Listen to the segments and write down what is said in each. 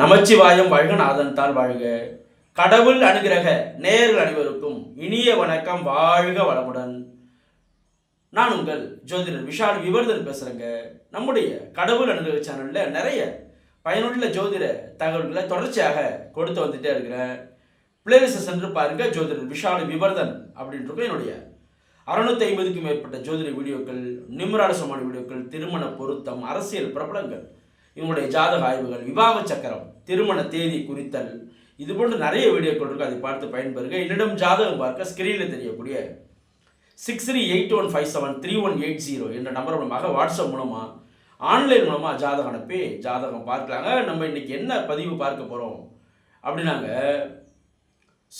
நமச்சிவாயம் வாழ்க நாதன் தாள் வாழ்க. கடவுள் அனுகிரக நேர்கள் அனைவருக்கும் இனிய வணக்கம் வாழ்க வளமுடன். நான் உங்கள் ஜோதிடர் விஷால் விவர்தன் பேசுகிறேங்க நம்முடைய கடவுள் அனுகிரக சேனலில் நிறைய பயனுள்ள ஜோதிட தகவல்களை தொடர்ச்சியாக கொடுத்து வந்துட்டே இருக்கிறேன். பிளேலிஸ்ட் சென்று பாருங்க ஜோதிடர் விஷால் விவர்தன் அப்படின்றது என்னுடைய அறுநூத்தி ஐம்பதுக்கும் மேற்பட்ட ஜோதிட வீடியோக்கள் நிம்ராட சமான வீடியோக்கள் திருமண பொருத்தம் அரசியல் பிரபலங்கள். இவங்களுடைய ஜாதக ஆய்வுகள் விவாக சக்கரம் திருமண தேதி குறித்தல் இது போன்ற நிறைய வீடியோக்கள் இருக்கு. அதை பார்த்து பயன்பெறுங்க என்னிடம் ஜாதகம் பார்க்க ஸ்கிரீனில் தெரியக்கூடிய six three eight one five seven three one eight zero என்ற நம்பர் மூலமாக வாட்ஸ்அப் மூலமாக ஆன்லைன் மூலமாக ஜாதகம் அனுப்பி ஜாதகம் பார்க்கலாங்க. நம்ம இன்னைக்கு என்ன பதிவு பார்க்க போகிறோம் அப்படின்னாங்க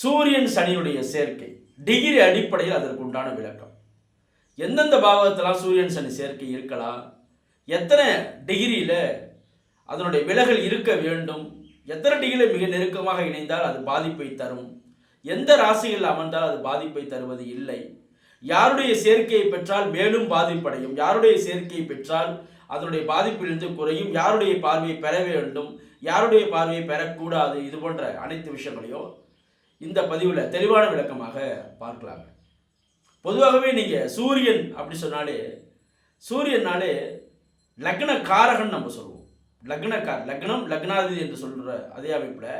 சூரியன் சனியுடைய சேர்க்கை டிகிரி அடிப்படையில் அதற்கு உண்டான விளக்கம். எந்தெந்த பாகத்தெல்லாம் சூரியன் சனி சேர்க்கை இருக்கலாம்? எத்தனை டிகிரியில் அதனுடைய விலகல் இருக்க வேண்டும். எத்தனடிகளை மிக நெருக்கமாக இணைந்தால் அது பாதிப்பை தரும். எந்த ராசியில் அமர்ந்தால் அது பாதிப்பை தருவது இல்லை. யாருடைய சேர்க்கையை பெற்றால் மேலும் பாதிப்படையும். யாருடைய சேர்க்கையை பெற்றால் அதனுடைய பாதிப்பிலிருந்து குறையும். யாருடைய பார்வையை பெற வேண்டும். யாருடைய பார்வையை பெறக்கூடாது. இது போன்ற அனைத்து விஷயங்களையும் இந்த பதிவில் தெளிவான விளக்கமாக பார்க்கலாங்க. பொதுவாகவே நீங்கள் சூரியன் அப்படி சொன்னாலே சூரியனாலே லக்ன காரகன் நம்ம சொல்லுவோம். லக்னக்கார் லக்னம் லக்னாதிபதி என்று சொல்கிற அதே அமைப்பில்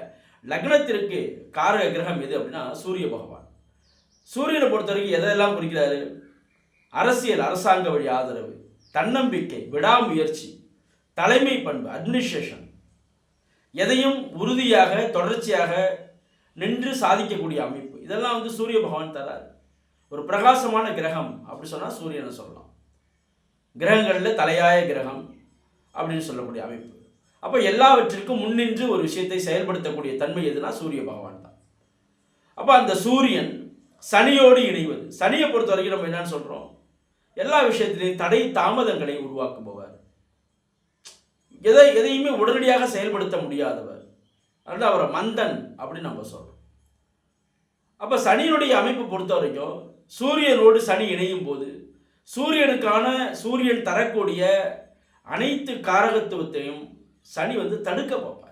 லக்னத்திற்கு காரக கிரகம் எது அப்படின்னா சூரிய பகவான். சூரியனை பொறுத்த வரைக்கும் எதெல்லாம் குறிக்கிறாரு? அரசியல் அரசாங்க வழி ஆதரவு தன்னம்பிக்கை விடாமுயற்சி தலைமை பண்பு அட்மினிஸ்ட்ரேஷன் எதையும் உறுதியாக தொடர்ச்சியாக நின்று சாதிக்கக்கூடிய அமைப்பு. இதெல்லாம் வந்து சூரிய பகவான் தராரு. ஒரு பிரகாசமான கிரகம் அப்படி சொன்னால் சூரியனை சொல்லலாம். கிரகங்களில் தலையாய கிரகம் அப்படின்னு சொல்லக்கூடிய அமைப்பு. அப்போ எல்லாவற்றிற்கும் முன்னின்று ஒரு விஷயத்தை செயல்படுத்தக்கூடிய தன்மை எதுனா சூரிய பகவான் தான். அப்போ அந்த சூரியன் சனியோடு இணைவது. சனியை பொறுத்த வரைக்கும் நம்ம என்னன்னு சொல்கிறோம் எல்லா விஷயத்திலையும் தடை தாமதங்களை உருவாக்குபவர் எதை எதையுமே உடனடியாக செயல்படுத்த முடியாதவர். அதாவது அவரை மந்தன் அப்படின்னு நம்ம சொல்கிறோம் அப்போ சனியினுடைய அமைப்பு பொறுத்த வரைக்கும் சூரியனோடு சனி இணையும் போது சூரியனுக்கான சூரியன் தரக்கூடிய அனைத்து காரகத்துவத்தையும் சனி வந்து தடுக்க பார்ப்பார்.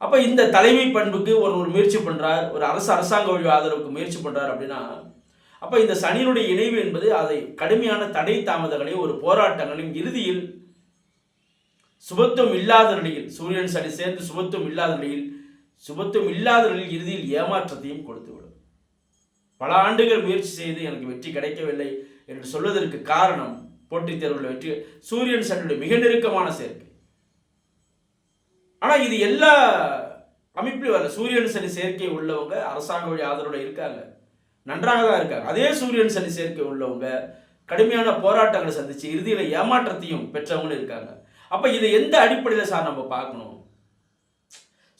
அப்போ இந்த தலைமை பண்புக்கு ஒரு ஒரு முயற்சி பண்ணுறார் ஒரு அரசு அரசாங்க வழி ஆதரவுக்கு முயற்சி பண்ணுறார் அப்படின்னா அப்போ இந்த சனியினுடைய இணைவு என்பது அதை கடுமையான தடை தாமதங்களையும் ஒரு போராட்டங்களையும் இறுதியில் சுபத்துவம் இல்லாத நிலையில் சூரியன் சனி சேர்ந்து சுபத்துவம் இல்லாத நிலையில் சுபத்துவம் இல்லாத நிலையில் இறுதியில் ஏமாற்றத்தையும் கொடுத்துவிடும் பல ஆண்டுகள் முயற்சி செய்து எனக்கு வெற்றி கிடைக்கவில்லை என்று சொல்வதற்கு காரணம் போட்டித் தேர்வில் வெற்றி சூரியன் சனியுடைய மிக நெருக்கமான சேர்க்கை. ஆனால் இது எல்லா அமைப்பிலும் வரல. சூரியன் சனி சேர்க்கை உள்ளவங்க அரசாங்க வழி ஆதரவோடு இருக்காங்க. நன்றாக தான் இருக்காங்க. அதே சூரியன் சனி சேர்க்கை உள்ளவங்க கடுமையான போராட்டங்களை சந்திச்சு இறுதியில் ஏமாற்றத்தையும் பெற்றவங்களும் இருக்காங்க. அப்போ இதை எந்த அடிப்படையில் சார் நம்ம பார்க்கணும்?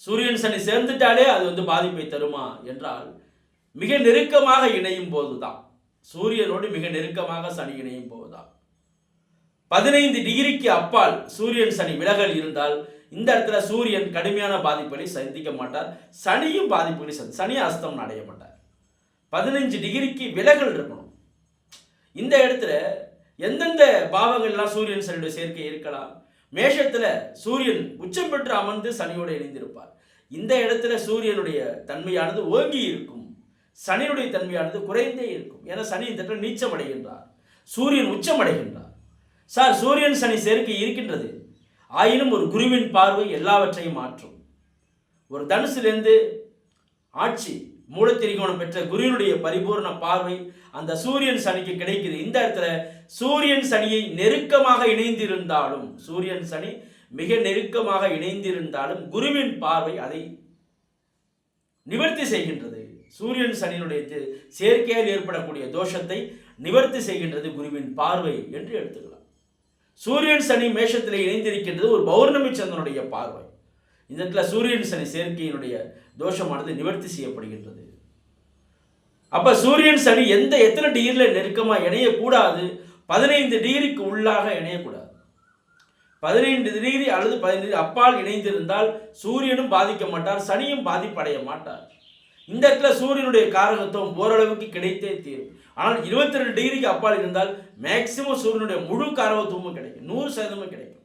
சூரியன் சனி சேர்ந்துட்டாலே அது வந்து பாதிப்பை தருமா என்றால் மிக நெருக்கமாக இணையும் போது தான் சூரியனோடு மிக நெருக்கமாக சனி இணையும் போது தான் பதினைந்து டிகிரிக்கு அப்பால் சூரியன் சனி விலகல் இருந்தால் இந்த இடத்துல சூரியன் கடுமையான பாதிப்புகளை சந்திக்க மாட்டார். சனியும் பாதிப்புகளை சந்தி சனி அஸ்தம் அடைய மாட்டார். பதினஞ்சு டிகிரிக்கு விலகல் இருக்கணும். இந்த இடத்துல எந்தெந்த பாவங்கள்லாம் சூரியன் சனியுடைய சேர்க்கை இருக்கலாம். மேஷத்தில் சூரியன் உச்சம் பெற்று அமர்ந்து சனியோடு இணைந்திருப்பார். இந்த இடத்துல சூரியனுடைய தன்மையானது ஓங்கி இருக்கும். சனியுடைய தன்மையானது குறைந்தே இருக்கும். ஏன்னா சனி இந்த இடத்துல நீச்சம் அடைகின்றார் சூரியன் உச்சம் அடைகின்றார் சார் சூரியன் சனி சேர்க்கை இருக்கின்றது. ஆயினும் ஒரு குருவின் பார்வை எல்லாவற்றையும் மாற்றும். ஒரு தனுசிலிருந்து ஆட்சி மூலத்திரிகோணம் பெற்ற குருவினுடைய பரிபூர்ண பார்வை அந்த சூரியன் சனிக்கு கிடைக்குது. இந்த இடத்துல சூரியன் சனியை நெருக்கமாக இணைந்திருந்தாலும் சூரியன் சனி மிக நெருக்கமாக இணைந்திருந்தாலும் குருவின் பார்வை அதை நிவர்த்தி செய்கின்றது. சூரியன் சனியினுடைய சேர்க்கையால் ஏற்படக்கூடிய தோஷத்தை நிவர்த்தி செய்கின்றது குருவின் பார்வை என்று எடுத்துக்கலாம். சூரியன் சனி மேஷத்தில் இணைந்திருக்கின்றது ஒரு பௌர்ணமி சந்திரனுடைய பார்வை. இந்த இடத்துல சூரியன் சனி சேர்க்கையினுடைய தோஷமானது நிவர்த்தி செய்யப்படுகின்றது. அப்ப சூரியன் சனி எந்த எத்தனை டிகிரியில் நெருக்கமாக இணையக்கூடாது? பதினைந்து டிகிரிக்கு உள்ளாக இணையக்கூடாது. பதினைந்து டிகிரி அல்லது பதினைந்து அப்பால் இணைந்திருந்தால் சூரியனும் பாதிக்க மாட்டார் சனியும் பாதிப்படைய மாட்டார். இந்த இடத்துல சூரியனுடைய காரகத்துவம் ஓரளவுக்கு கிடைத்தே தீரும். ஆனால் இருபத்தி ரெண்டு டிகிரிக்கு அப்பால் இருந்தால் மேக்சிமம் சூரியனுடைய முழு காரவத்துவமும் கிடைக்கும். நூறு சதவீதமும் கிடைக்கும்.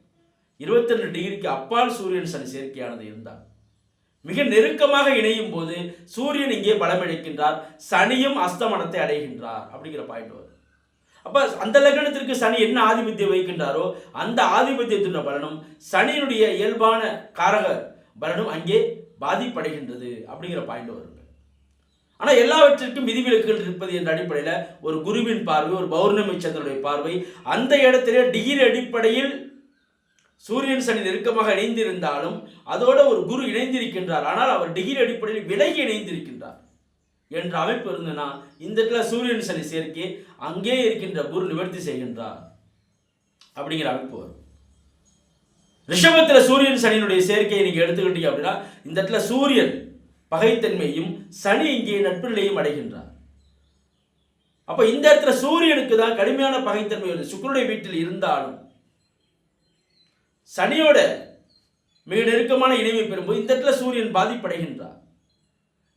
இருபத்தி ரெண்டு டிகிரிக்கு அப்பால் சூரியன் சனி சேர்க்கையானது இருந்தால் மிக நெருக்கமாக இணையும் போது சூரியன் இங்கே பலமிழைக்கின்றார் சனியும் அஸ்தமனத்தை அடைகின்றார் அப்படிங்கிற பாயிண்ட் வரும். அப்போ அந்த லக்னத்திற்கு சனி என்ன ஆதிபத்தியம் வைக்கின்றாரோ அந்த ஆதிபத்தியத்தின் பலனும் சனியினுடைய இயல்பான காரக பலனும் அங்கே பாதிப்படைகின்றது அப்படிங்கிற பாயிண்ட் வரும். ஆனால் எல்லாவற்றிற்கும் விதிவிலக்குகள் இருப்பது என்ற அடிப்படையில் ஒரு குருவின் பார்வை ஒரு பௌர்ணமி சந்திரனுடைய பார்வை அந்த இடத்திலே டிகிரி அடிப்படையில் சூரியன் சனி நெருக்கமாக இணைந்திருந்தாலும் அதோட ஒரு குரு இணைந்திருக்கின்றார். ஆனால் அவர் டிகிரி அடிப்படையில் விலகி இணைந்திருக்கின்றார் என்ற அமைப்பு இருந்ததுன்னா இந்த இடத்துல சூரியன் சனி சேர்க்கை அங்கே இருக்கின்ற குரு நிவர்த்தி செய்கின்றார் அப்படிங்கிற அமைப்பு வரும். ரிஷபத்தில் சூரியன் சனியினுடைய சேர்க்கையை நீங்கள் எடுத்துக்கிட்டீங்க அப்படின்னா இந்த இடத்துல சூரியன் பகைத்தன்மையும் சனி இங்கே நட்புநிலையும் அடைகின்றார். அப்ப இந்த இடத்துல சூரியனுக்கு தான் கடுமையான பகைத்தன்மை வருது. சுக்கரனுடைய வீட்டில் இருந்தாலும் சனியோட மிக நெருக்கமான இணைவை பெறும்போது இந்த இடத்துல சூரியன் பாதிப்படைகின்றார்.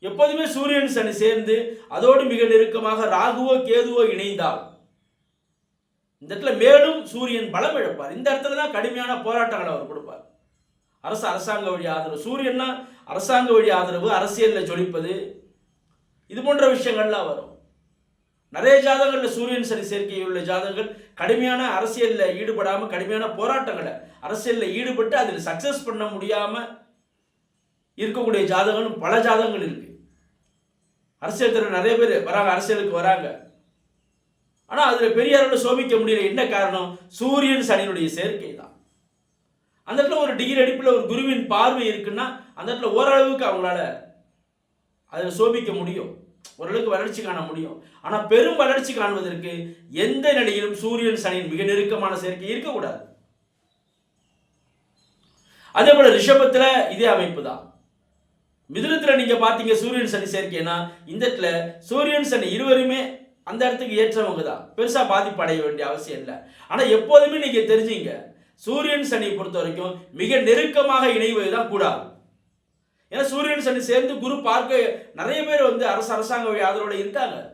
எப்போதுமே சூரியன் சனி சேர்ந்து அதோடு மிக நெருக்கமாக ராகுவோ கேதுவோ இணைந்தால் இந்த இடத்துல மேலும் சூரியன் பலம் இழப்பார். இந்த இடத்துல தான் கடுமையான போராட்டங்களை அவர் கொடுப்பார். அரசு அரசாங்க வழி ஆதரவு. சூரியன்னா அரசாங்க வழி ஆதரவு அரசியலில் ஜொலிப்பது இது போன்ற விஷயங்கள்லாம் வரும். நிறைய ஜாதகங்களில் சூரியன் சனி சேர்க்கையுள்ள ஜாதகங்கள் கடுமையான அரசியலில் ஈடுபடாமல் கடுமையான போராட்டங்களை அரசியலில் ஈடுபட்டு அதில் சக்ஸஸ் பண்ண முடியாமல் இருக்கக்கூடிய ஜாதகங்களும் பல ஜாதகங்கள் இருக்கு. அரசியல் துறை நிறைய பேர் வராங்க அரசியலுக்கு வராங்க. ஆனால் அதில் பெரிய அளவில் சோபிக்க முடியல. என்ன காரணம்? சூரியன் சனியினுடைய சேர்க்கை தான். அந்த இடத்துல ஒரு டிகிரி அடிப்பில் ஒரு குருவின் பார்வை இருக்குன்னா அந்த இடத்துல ஓரளவுக்கு அவங்களால அதில் சோபிக்க முடியும். ஓரளவுக்கு வளர்ச்சி காண முடியும். ஆனால் பெரும் வளர்ச்சி காண்பதற்கு எந்த நிலையிலும் சூரியன் சனியின் மிக நெருக்கமான சேர்க்கை இருக்கக்கூடாது. அதே போல ரிஷபத்தில் இதே அமைப்பு தான் மிதுனத்தில் நீங்கள் பார்த்தீங்க சூரியன் சனி சேர்க்கைனா இந்த இடத்துல சூரியன் சனி இருவருமே அந்த இடத்துக்கு ஏற்றவங்க தான். பெருசாக பாதிப்படைய வேண்டிய அவசியம் இல்லை. ஆனால் எப்போதுமே நீங்கள் தெரிஞ்சீங்க சூரியன் சனியை பொறுத்த வரைக்கும் மிக நெருக்கமாக இணைவது தான் கூடாது. ஏன்னா சூரியன் சனி சேர்ந்து குரு பார்க்க நிறைய பேர் வந்து அரசு அரசாங்க வழி ஆதரவோட இருக்காங்க.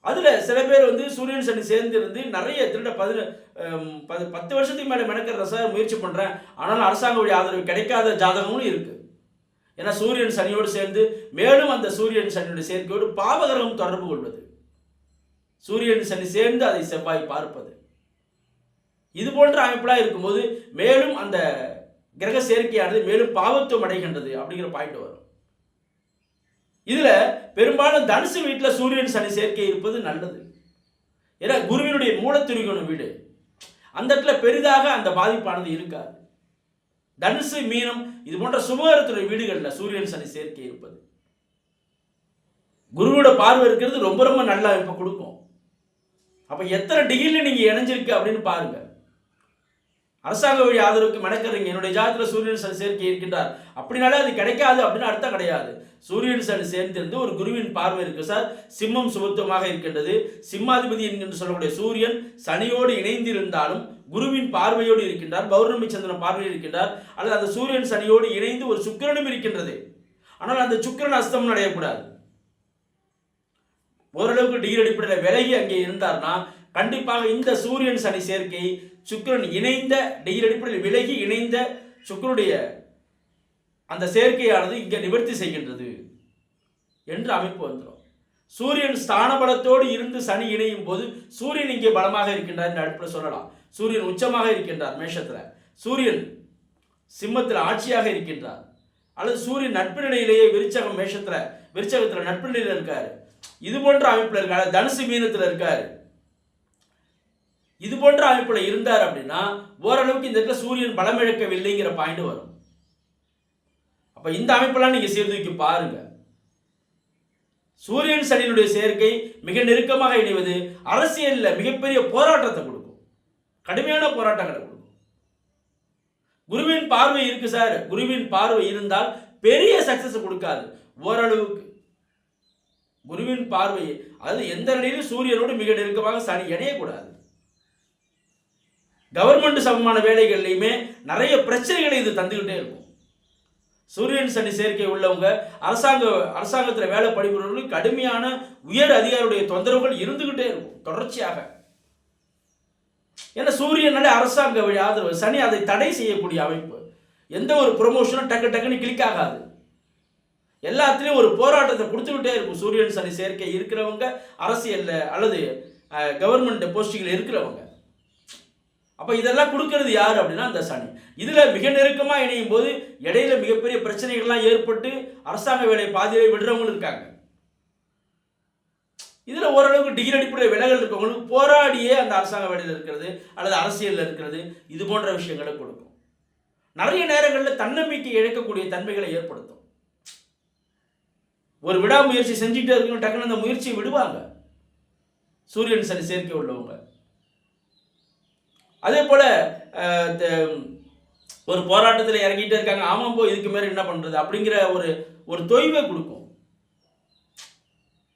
அதில் சில பேர் வந்து சூரியன் சனி சேர்ந்து இருந்து நிறைய திருட பதின பத்து- பத்து வருஷத்துக்கு மேலே மெனக்கிறத சார் முயற்சி பண்ணுறேன் ஆனாலும் அரசாங்க வழி ஆதரவு கிடைக்காத ஜாதகமும் இருக்கு. ஏன்னா சூரியன் சனியோடு சேர்ந்து மேலும் அந்த சூரியன் சனியோட சேர்க்கையோடு பாவகிரகம் தொடர்பு கொள்வது. சூரியன் சனி சேர்ந்து அதை செவ்வாய் பார்ப்பது. இது போன்ற அமைப்பெல்லாம் இருக்கும்போது மேலும் அந்த கிரக சேர்க்கையானது மேலும் பாவத்துவம் அடைகின்றது அப்படிங்கிற பாயிண்ட் வரும். இதில் பெரும்பாலும் தனுசு வீட்டில் சூரியன் சனி சேர்க்கை இருப்பது நல்லது. ஏன்னா குருவினுடைய மூலத்திருகோண வீடு. அந்த இடத்துல பெரிதாக அந்த பாதிப்பானது இருக்காது. தனுசு மீனம் இது போன்ற சுபகரத்துடைய வீடுகளில் சூரியன் சனி சேர்க்கை இருப்பது. குருவோட பார்வை இருக்கிறது ரொம்ப ரொம்ப நல்ல அமைப்பை கொடுக்கும். அப்போ எத்தனை டிகிரியில் நீங்கள் இணைஞ்சிருக்கு அப்படின்னு பாருங்கள் அரசாங்க வழி ஆதரவுக்கு மெனக்கிறீங்க என்னுடைய ஜாதகத்தில் சூரியன் சனி சேர்க்கை இருக்கின்றார். அப்படினாலே அது கிடைக்காது அப்படின்னு அர்த்தம் கிடையாது. சூரியன் சனி சேர்ந்திருந்து ஒரு குருவின் பார்வை இருக்கு சார். சிம்மம் சுபத்துவமாக இருக்கின்றது. சிம்மாதிபதி என்கின்ற சொல்லக்கூடிய சூரியன் சனியோடு இணைந்திருந்தாலும் குருவின் பார்வையோடு இருக்கின்றார். பௌர்ணமி சந்திரன் பார்வையில் இருக்கின்றார். அல்லது அந்த சூரியன் சனியோடு இணைந்து ஒரு சுக்கிரனும் இருக்கின்றது. ஆனால் அந்த சுக்கிரன் அஸ்தமனம் அடையக்கூடாது. ஓரளவுக்கு டிகிரி அடிப்படையில் விலகி அங்கே இருந்தார்னா கண்டிப்பாக இந்த சூரியன் சனி சேர்க்கை சுக்கிரன் இணைந்த டிகிரி அடிப்படையில் விலகி இணைந்த சுக்கிரனுடைய அந்த சேர்க்கையானது இங்கே நிவர்த்தி செய்கின்றது என்று அமைப்பு வந்துடும். சூரியன் ஸ்தான பலத்தோடு இருந்து சனி இணையும் போது சூரியன் இங்கே பலமாக இருக்கின்றார் என்று அடுப்பில் சொல்லலாம். சூரியன் உச்சமாக இருக்கின்றார் மேஷத்தில். சூரியன் சிம்மத்தில் ஆட்சியாக இருக்கின்றார். அல்லது சூரியன் நட்பு நிலையிலேயே விருச்சகம் மேஷத்தில் விருச்சகத்தில் நட்பு நிலையில் இருக்கார். இது போன்ற அமைப்பில் இருக்காரு. தனுசு மீனத்தில் இருக்கார். இது போன்ற அமைப்புல இருந்தார் அப்படின்னா ஓரளவுக்கு இந்த இடத்துல சூரியன் பலமிழக்கவில்லைங்கிற பாயிண்ட் வரும். அப்ப இந்த அமைப்பெல்லாம் நீங்க சீர்தூக்கி பாருங்க. சூரியன் சனியினுடைய சேர்க்கை மிக நெருக்கமாக இணைவது அரசியலில் மிகப்பெரிய போராட்டத்தை கொடுக்கும். கடுமையான போராட்டங்களை கொடுக்கும். குருவின் பார்வை இருக்கு சார். குருவின் பார்வை இருந்தால் பெரிய சக்சஸ் கொடுக்காது. ஓரளவுக்கு. குருவின் பார்வை அது எந்த நிலையிலும் சூரியனோடு மிக நெருக்கமாக சனி இணையக்கூடாது. கவர்மெண்ட் சமமான வேலைகள்லையுமே நிறைய பிரச்சனைகளை இது தந்துக்கிட்டே இருக்கும். சூரியன் சனி சேர்க்கை உள்ளவங்க அரசாங்க அரசாங்கத்தில் வேலை பணிபுரியவர்களுக்கு கடுமையான உயர் அதிகாரியுடைய தொந்தரவுகள் இருந்துக்கிட்டே இருக்கும் தொடர்ச்சியாக. ஏன்னா சூரியனாலே அரசாங்க வழி ஆதரவு சனி அதை தடை செய்யக்கூடிய அமைப்பு. எந்த ஒரு ப்ரொமோஷனும் டக்கு டக்குன்னு கிளிக் ஆகாது. எல்லாத்துலேயும் ஒரு போராட்டத்தை கொடுத்துக்கிட்டே இருக்கும் சூரியன் சனி சேர்க்கை இருக்கிறவங்க அரசியலில் அல்லது கவர்மெண்ட் போஸ்டிங்கில் இருக்கிறவங்க. அப்போ இதெல்லாம் கொடுக்கறது யார் அப்படின்னா அந்த சனி. இதில் மிக நெருக்கமாக இணையும் போது இடையில மிகப்பெரிய பிரச்சனைகள்லாம் ஏற்பட்டு அரசாங்க வேலையை பாதியிலே விடுறவங்களும் இருக்காங்க. இதில் ஓரளவுக்கு டிகிரி அடிப்படையில் விலகல் இருக்கவங்களுக்கு போராடியே அந்த அரசாங்க வேலையில் இருக்கிறது அல்லது அரசியலில் இருக்கிறது இது போன்ற விஷயங்களை கொடுக்கும். நிறைய நேரங்களில் தன்னம்பிக்கை இழக்கக்கூடிய தன்மைகளை ஏற்படுத்தும். ஒரு விடாமுயற்சி செஞ்சுட்டே இருக்கணும் டக்குன்னு அந்த முயற்சியை விடுவாங்க. சூரியன் சனி சேர்க்கை உள்ளவங்க. அதே போல் த- ஒரு போராட்டத்தில் இறங்கிட்டே இருக்காங்க. ஆமாம் போ இதுக்கு மேலே என்ன பண்ணுறது அப்படிங்கிற ஒரு ஒரு தொய்வை கொடுக்கும்.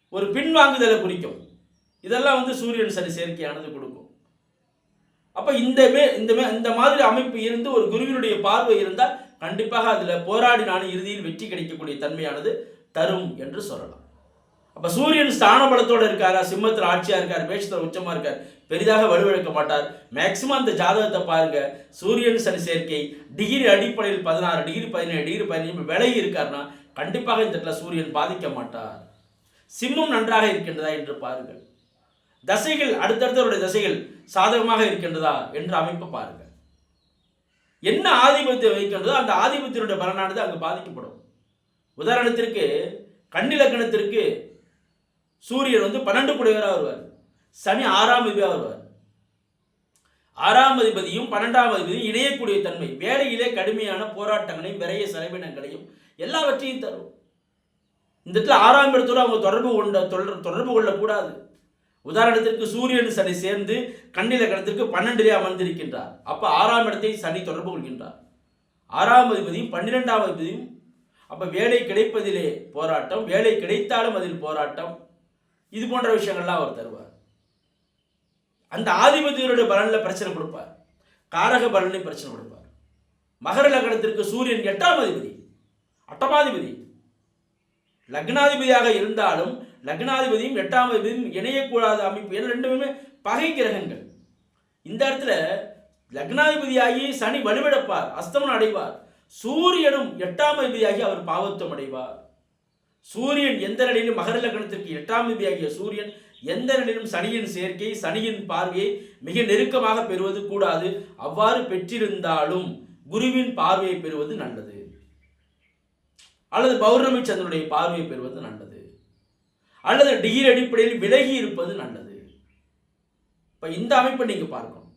ஒரு பின்வாங்குதலை குறிக்கும். இதெல்லாம் வந்து சூரியன் சனி சேர்க்கையானது கொடுக்கும். அப்போ இந்த மே இந்த மே இந்த மாதிரி அமைப்பு இருந்து ஒரு குருவினுடைய பார்வை இருந்தால் கண்டிப்பாக அதில் போராடினாலும் இறுதியில் வெற்றி கிடைக்கக்கூடிய தன்மையானது தரும் என்று சொல்லலாம். அப்போ சூரியன் ஸ்தான பலத்தோடு இருக்காரா? சிம்மத்தில் ஆட்சியாக இருக்கார் மேஷத்தில் உச்சமாக இருக்கார். பெரிதாக வலுவிழக்க மாட்டார். மேக்சிமம் அந்த ஜாதகத்தை பாருங்க. சூரியன் சனி சேர்க்கை டிகிரி அடிப்படையில் பதினாறு டிகிரி பதினேழு டிகிரி பதினேழு விலகி இருக்காருன்னா கண்டிப்பாக இந்த இடத்துல சூரியன் பாதிக்க மாட்டார். சிம்மம் நன்றாக இருக்கின்றதா என்று பாருங்கள். தசைகள் அடுத்தடுத்தவருடைய தசைகள் சாதகமாக இருக்கின்றதா என்று அமைப்பை பாருங்கள் என்ன ஆதிபத்தியம் வைக்கின்றதோ அந்த ஆதிபத்தியனுடைய பலனானது அங்கு பாதிக்கப்படும். உதாரணத்திற்கு கண்ணிலக்கணத்திற்கு சூரியன் வந்து பன்னெண்டு குடையவராக வருவார். சனி ஆறாம் அதிபதியாக வருவார். ஆறாம் அதிபதியும் பன்னெண்டாம் அதிபதியும் இணையக்கூடிய தன்மை. வேலையிலே கடுமையான போராட்டங்களையும் விரைய செலவினங்களையும் எல்லாவற்றையும் தரும். இந்த இடத்துல ஆறாம் இடத்தோடு அவங்க தொடர்பு கொண்ட தொடர் தொடர்பு கொள்ளக்கூடாது. உதாரணத்திற்கு சூரியன் சனி சேர்ந்து கண்ணில கணத்திற்கு பன்னெண்டிலே அமர்ந்திருக்கின்றார். அப்போ ஆறாம் இடத்தை சனி தொடர்பு கொள்கின்றார். ஆறாம் அதிபதியும் பன்னிரெண்டாம் அதிபதியும் அப்போ வேலை கிடைப்பதிலே போராட்டம் வேலை கிடைத்தாலும் அதில் போராட்டம். இது போன்ற விஷயங்கள்லாம் அவர் தருவார். அந்த ஆதிபதியருடைய பலனில் பிரச்சனை கொடுப்பார். காரக பலனையும் பிரச்சனை கொடுப்பார். மகர லக்னத்திற்கு சூரியன் எட்டாம் அதிபதி அட்டமாதிபதி லக்னாதிபதியாக இருந்தாலும் லக்னாதிபதியும் எட்டாம் அதிபதியும் இணையக்கூடாத அமைப்பு. ஏன்னா ரெண்டுமே பகை கிரகங்கள். இந்த இடத்துல லக்னாதிபதியாகி சனி வலுவிழப்பார் அஸ்தமனம் அடைவார். சூரியனும் எட்டாம் அதிபதியாகி அவர் பாவத்துவம் அடைவார். சூரியன் எந்த நிலையிலும் மகர லக்னத்திற்கு எட்டாம் ஆகிய சூரியன் எந்த நிலையிலும் சனியின் சேர்க்கை சனியின் பார்வையை மிக நெருக்கமாக பெறுவது கூடாது. அவ்வாறு பெற்றிருந்தாலும் குருவின் பார்வையை பெறுவது நல்லது. அல்லது பௌர்ணமி சந்திரனுடைய பார்வையை பெறுவது நல்லது. அல்லது டிகிரி அடிப்படையில் விலகி இருப்பது நல்லது. இப்ப இந்த அமைப்பை நீங்க பார்க்கணும்.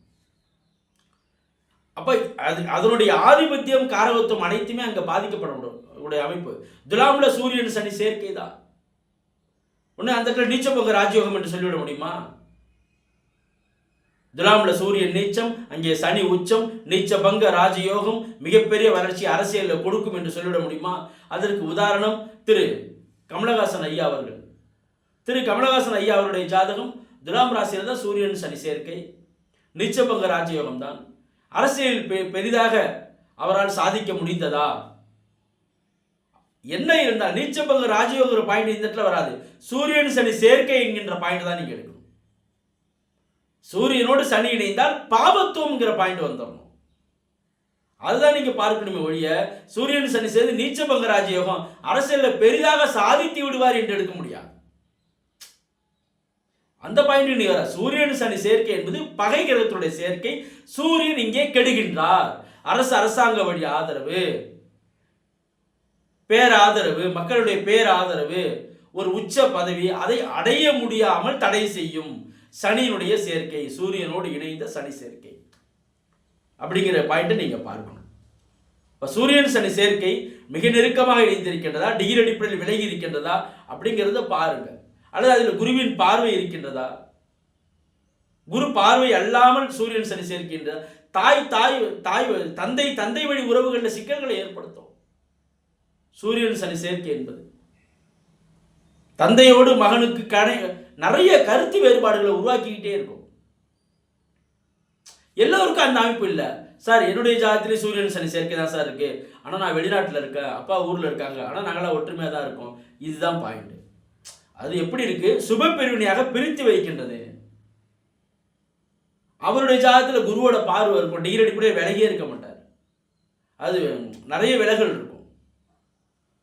அப்ப அது அதனுடைய ஆதிபத்தியம் காரகத்துவம் அனைத்துமே அங்க பாதிக்கப்பட உடைய அமைப்பு. துலாமுல சூரியன் சனி சேர்க்கை தான் ஒன்று அந்த இடத்துல நீச்சபங்க ராஜயோகம் என்று சொல்லிவிட முடியுமா? துலாமுல சூரியன் நீச்சம் அங்கே சனி உச்சம் நீச்சபங்க ராஜயோகம் மிகப்பெரிய வளர்ச்சி அரசியலில் கொடுக்கும் என்று சொல்லிவிட முடியுமா? அதற்கு உதாரணம் திரு கமலஹாசன் ஐயா அவர்கள். திரு கமலஹாசன் ஐயா அவருடைய ஜாதகம் துலாம் ராசியில் தான் சூரியன் சனி சேர்க்கை நீச்சபங்க ராஜயோகம் தான் அரசியலில் பெ பெரிதாக அவரால் சாதிக்க முடிந்ததா? என்ன இருந்தால் நீச்சபங்க ராஜயோகிற பாயிண்ட் இந்த இடத்துல வராது. சூரியன் சனி சேர்க்கை என்கின்ற பாயிண்ட் தான் நீங்க எடுக்கணும். சூரியனோடு சனி இணைந்தால் பாவத்துவம்ங்கிற பாயிண்ட் வந்துடணும் அதுதான் நீங்க பார்க்கணுமே ஒழிய சூரியன் சனி சேர்ந்து நீச்சபங்க ராஜயோகம் அரசியலில் பெரிதாக சாதித்து விடுவார் என்று எடுக்க முடியாது. அந்த பாயிண்ட் நீ வர சூரியன் சனி சேர்க்கை என்பது பகை கிரகத்துடைய சேர்க்கை. சூரியன் இங்கே கெடுகின்றார். அரசு அரசாங்க வழி ஆதரவு. பேராதரவு மக்களுடைய பேராதரவு ஒரு உச்ச பதவி அதை அடைய முடியாமல் தடை செய்யும் சனியினுடைய சேர்க்கை சூரியனோடு இணைந்த சனி சேர்க்கை. அப்படிங்கிற பாயிண்ட்டை நீங்கள் பார்க்கணும். இப்போ சூரியன் சனி சேர்க்கை மிக நெருக்கமாக இணைந்திருக்கின்றதா? டிகிரி அடிப்படையில் விலகி இருக்கின்றதா? அப்படிங்கிறத பாருங்க. அல்லது அதில் குருவின் பார்வை இருக்கின்றதா? குரு பார்வை அல்லாமல் சூரியன் சனி சேர்க்கின்ற தாய் தாய் தாய் தந்தை தந்தை வழி உறவுகளில் சிக்கல்களை ஏற்படுத்தும். சூரியன் சனி சேர்க்கை என்பது. தந்தையோடு மகனுக்கு கணை நிறைய கருத்து வேறுபாடுகளை உருவாக்கிக்கிட்டே இருக்கும். எல்லோருக்கும் அந்த அமைப்பு இல்லை. சார் என்னுடைய ஜாதத்திலே சூரியன் சனி சேர்க்கை தான் சார் இருக்கு. ஆனால் நான் வெளிநாட்டில் இருக்கேன். அப்பா ஊரில் இருக்காங்க. ஆனால் நாங்களாம் ஒற்றுமையாக தான் இருக்கோம். இதுதான் பாயிண்ட் அது எப்படி இருக்கு? சுப பிரிவினையாக பிரித்து வைக்கின்றது. அவருடைய ஜாதத்தில் குருவோட பார்வை இருக்கும். டிகிரடி கூட விலகியே இருக்க மாட்டார். அது நிறைய விலகல் இருக்கும்.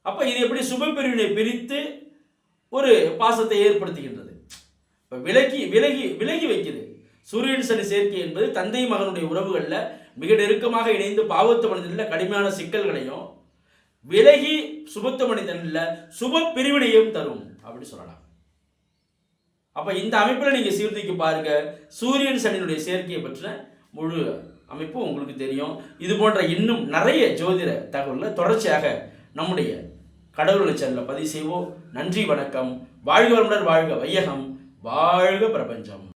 அப்போ இது எப்படி சுபப்பிரிவினை பிரித்து ஒரு பாசத்தை ஏற்படுத்துகின்றது? இப்போ விலகி விலகி விலகி வைக்குது. சூரியன் சனி சேர்க்கை என்பது தந்தை மகனுடைய உறவுகளில் மிக நெருக்கமாக இணைந்து பாவத்து மனிதனில் கடுமையான சிக்கல்களையும் விலகி சுபத்த மனிதனில் சுப பிரிவினையும் தரும் அப்படி சொல்லலாம். அப்போ இந்த அமைப்பில் நீங்கள் சீர்தூக்கி பாருங்க. சூரியன் சனியினுடைய சேர்க்கையை பற்றின முழு அமைப்பு உங்களுக்கு தெரியும். இது போன்ற இன்னும் நிறைய ஜோதிட தகவல்களை தொடர்ச்சியாக நம்முடைய கடவுள் சேனலில் பதிவு செய்வோம். நன்றி வணக்கம். வாழ்க வளமுடன் வாழ்க வையகம். வாழ்க பிரபஞ்சம்.